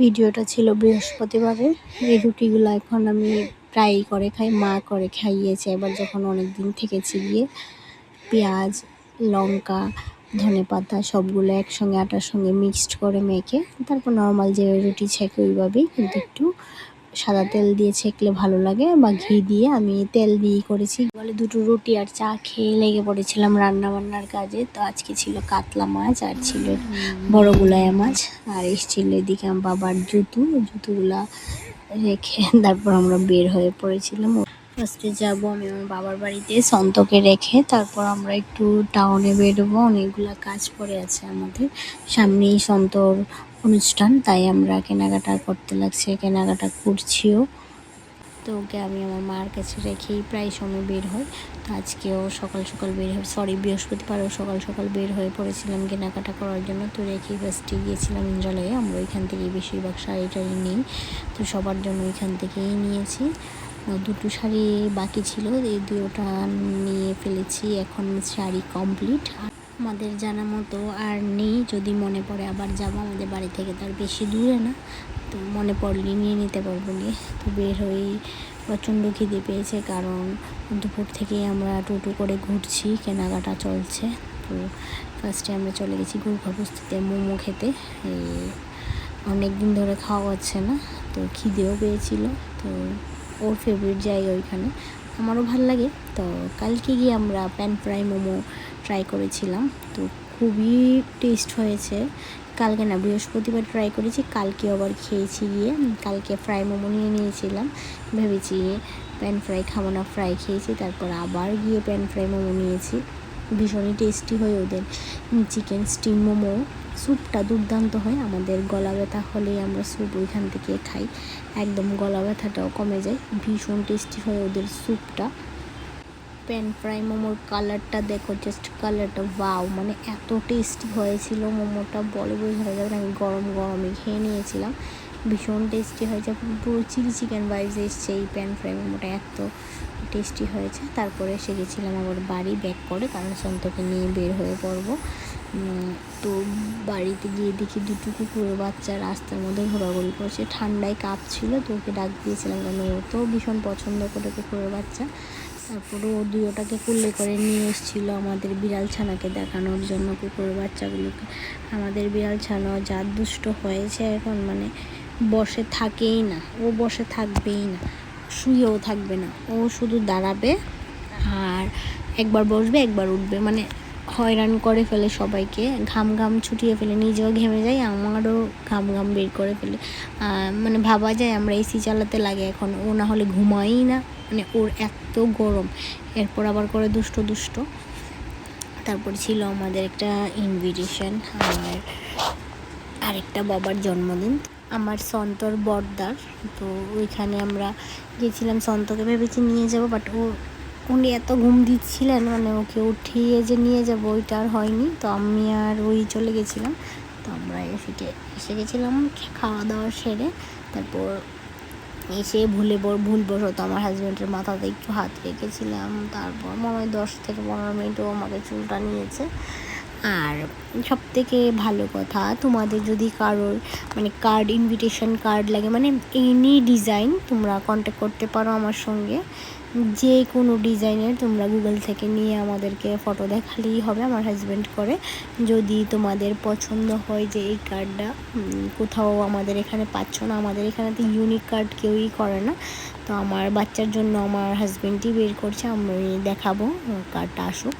ভিডিওটা ছিল বৃহস্পতিবারে। এই রুটিগুলো এখন আমি প্রায়ই করে খাই, মা করে খাইয়েছে এবার যখন অনেক দিন থেকেছি গিয়ে। পেঁয়াজ, লঙ্কা, ধনে পাতা সবগুলো একসঙ্গে আটার সঙ্গে মিক্সড করে মেখে, তারপর নর্মাল যে রুটি ছেঁকে ওইভাবেই কিন্তু একটু সাদা তেল দিয়ে ছেঁকলে ভালো লাগে বা ঘি দিয়ে। আমি তেল দিয়ে করেছি। বলে দুটো রুটি আর চা খেয়ে লেগে পড়েছিলাম রান্না বান্নার কাজে। তো আজকে ছিল কাতলা মাছ আর ছিল বড় গুলায়া মাছ। আর এসছিল এদিকে আমার বাবার জুতো। জুতোগুলা রেখে তারপর আমরা বের হয়ে পড়েছিলাম। ফার্স্টে যাব আমি আমার বাবার বাড়িতে সন্তকে রেখে। তারপর আমরা একটু টাউনে বেরোবো। অনেকগুলা কাজ পড়ে আছে আমাদের। সামনেই সন্তর অনুষ্ঠান, তাই আমরা কেনাকাটা করতে লাগছে কেনাকাটা করছিও। তো ওকে আমি আমার মার কাছে রেখেই প্রায় সময় বের হই। তো আজকেও সকাল সকাল বের হয়ে সরি বৃহস্পতিবারও সকাল সকাল বের হয়ে পড়েছিলাম কেনাকাটা করার জন্য। তো রেখেই ফার্স্টে গিয়েছিলাম ইঞ্জলয়ে আমরা ওইখান থেকেই বেশিরভাগ শাড়ি টাড়ি নিই। তো সবার জন্য ওইখান থেকেই নিয়েছি। দুটো শাড়ি বাকি ছিল, এই দুটোটা নিয়ে ফেলেছি, এখন শাড়ি কমপ্লিট আমাদের জানা মতো আর নেই। যদি মনে পড়ে আবার যাব, আমাদের বাড়ি থেকে তার বেশি দূরে না। তো মনে পড়লে নিয়ে নিতে পারব নিয়ে তো বের হয়েই প্রচণ্ড খিদে পেয়েছে কারণ দুপুর থেকেই আমরা টোটো করে ঘুরছি, কেনাকাটা চলছে। তো ফার্স্টে আমরা চলে গেছি বস্তিতে মোমো খেতে। অনেক দিন ধরে খাওয়া হচ্ছে না, তো খিদেও পেয়েছিল। তো ওর ফেভারিট জায়গা ওইখানে। আমারও ভালো লাগে। তো কালকে গিয়ে আমরা প্যান ফ্রাই মোমো ট্রাই করেছিলাম। তো খুবই টেস্ট হয়েছে। কালকে না, বৃহস্পতিবার ট্রাই করেছি, কালকে আবার খেয়েছি গিয়ে, কালকে ফ্রাই মোমো নিয়ে নিয়েছিলাম। ভেবেছি প্যান ফ্রাই খাব না ফ্রাই খেয়েছি, তারপর আবার গিয়ে প্যান ফ্রাই মোমো নিয়েছি। ভীষণই টেস্টি হয় ওদের। চিকেন স্টিম মোমো স্যুপটা দুর্দান্ত হয়, আমাদের গলা ব্যথা হলেই আমরা স্যুপ ওইখান থেকে খাই। একদম গলা ব্যথাটাও কমে যায়, ভীষণ টেস্টি হয় ওদের স্যুপটা প্যান ফ্রাই মোমোর কালারটা দেখো জাস্ট কালারটা ওয়াও মানে এত টেস্টি হয়েছিল মোমোটা, বলে বোঝা যাবে আমি গরম গরমই খেয়ে নিয়েছিলাম। ভীষণ টেস্টি হয়েছে, পুরো চিলি চিকেন বাইজ এসছে এই প্যান ফ্রাই মোমোটা, এত টেস্টি হয়েছে। তারপরে এসে গেছিলাম আবার বাড়ি ব্যাক করে কারণ সন্তকে নিয়ে বের হয়ে পড়ব। তো বাড়িতে গিয়ে দেখি দুটো কুকুরের বাচ্চা, রাস্তার মধ্যে ঘোরাঘুরি করছে, ঠান্ডায় কাঁপছিল, তো ওকে ডাক দিয়েছিলাম কারণ ও তো ভীষণ পছন্দ করে কুকুরের বাচ্চা। তারপরে ও দুটোটাকে কুল্লে করে নিয়ে এসেছিল আমাদের বিড়াল ছানাকে দেখানোর জন্য কুকুরের বাচ্চাগুলোকে। আমাদের বিড়াল ছানা যা দুষ্ট হয়েছে এখন মানে বসে থাকেই না। ও বসে থাকবেই না, শুয়েও থাকবে না। ও শুধু দাঁড়াবে আর একবার বসবে, একবার উঠবে। মানে হয়রান করে ফেলে সবাইকে। ঘাম ঘাম ছুটিয়ে ফেলে, নিজেও ঘেমে যায়, আমারও ঘাম ঘাম বের করে ফেলে। মানে ভাবা যায় আমরা এসি চালাতে লাগে এখন। ও না হলে ঘুমাই না। মানে ওর এত গরম। এরপর আবার করে দুষ্ট দুষ্ট। তারপর ছিল আমাদের একটা ইনভিটেশন আর আরেকটা বাবার জন্মদিন, আমার সন্তর বর্দার। তো ওইখানে আমরা গেছিলাম সন্তকে ভেবেছি নিয়ে যাব বাট ও, উনি এত ঘুম দিচ্ছিলেন মানে ওকে উঠিয়ে যে নিয়ে যাব, ওইটা আর হয়নি। তো আমি আর ওই চলে গেছিলাম। তো আমরা এসে এসে গেছিলাম, খাওয়া দাওয়া সেরে, তারপর এসে ভুলে ভুলবশত আমার হাজব্যান্ডের মাথাতে একটু হাত রেখেছিলাম। তারপর মনে হয় দশ থেকে পনেরো মিনিটও আমাকে চুলটা নিয়েছে। আর সব থেকে ভালো কথা, তোমাদের যদি কারোর মানে কার্ড ইনভিটেশন কার্ড লাগে মানে এনি ডিজাইন তোমরা কন্ট্যাক্ট করতে পারো আমার সঙ্গে, যে কোনো ডিজাইনের তোমরা গুগল থেকে নিয়ে আমাদেরকে ফটো দেখালেই হবে আমার হাজব্যান্ড করে। যদি তোমাদের পছন্দ হয় যে এই কার্ডটা কোথাও আমাদের এখানে পাচ্ছ না, আমাদের এখানে তো ইউনিক কার্ড কেউই করে না, তো আমার বাচ্চার জন্য আমার হাজব্যান্ডই বের করছে, আমি দেখাবো কার্ডটা আসুক।